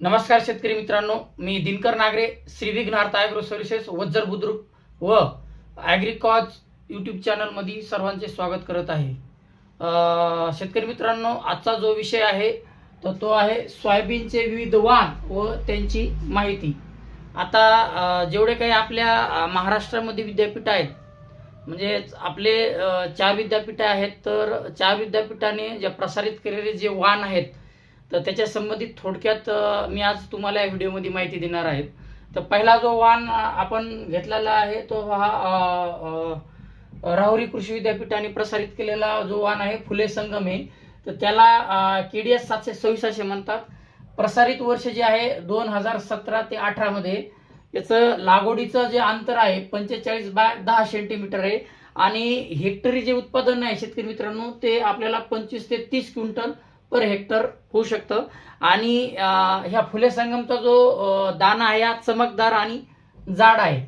नमस्कार शेतकरी मित्रांनो मी दिनकर नागरे श्री विघ्नार्थ ॲग्रो सर्व्हिसेस वज्जर बुद्रुक व ॲग्रिकॉज यूट्यूब चॅनलमध्ये सर्वांचे स्वागत करत आहे. शेतकरी मित्रांनो आजचा जो विषय आहे तर तो आहे सोयाबीनचे विविध वाण व त्यांची माहिती. आता जेवढे काही आपल्या महाराष्ट्रामध्ये विद्यापीठ आहेत म्हणजे आपले चार विद्यापीठे आहेत तर चार विद्यापीठाने जे प्रसारित केलेले जे वाण आहेत तर त्याच्या संबंधित थोडक्यात मी आज तुम्हाला या व्हिडिओमध्ये माहिती देणार आहे. तर पहिला जो वाण आपण घेतलेला आहे तो हा राहुरी कृषी विद्यापीठाने प्रसारित केलेला जो वाण आहे फुले संगम हे. तर त्याला के डी एस सातशे सव्वीस असे म्हणतात. प्रसारित वर्ष जे आहे दोन हजार सतरा ते अठरामध्ये याचं लागवडीचं जे अंतर आहे पंचेचाळीस बाय दहा सेंटीमीटर आहे. आणि हेक्टरी जे उत्पादन आहे शेतकरी मित्रांनो ते आपल्याला पंचवीस ते तीस क्विंटल पर हेक्टर होऊ शकतं. आणि ह्या फुले संगमचा जो दाना आहे हा चमकदार आणि जाड आहे.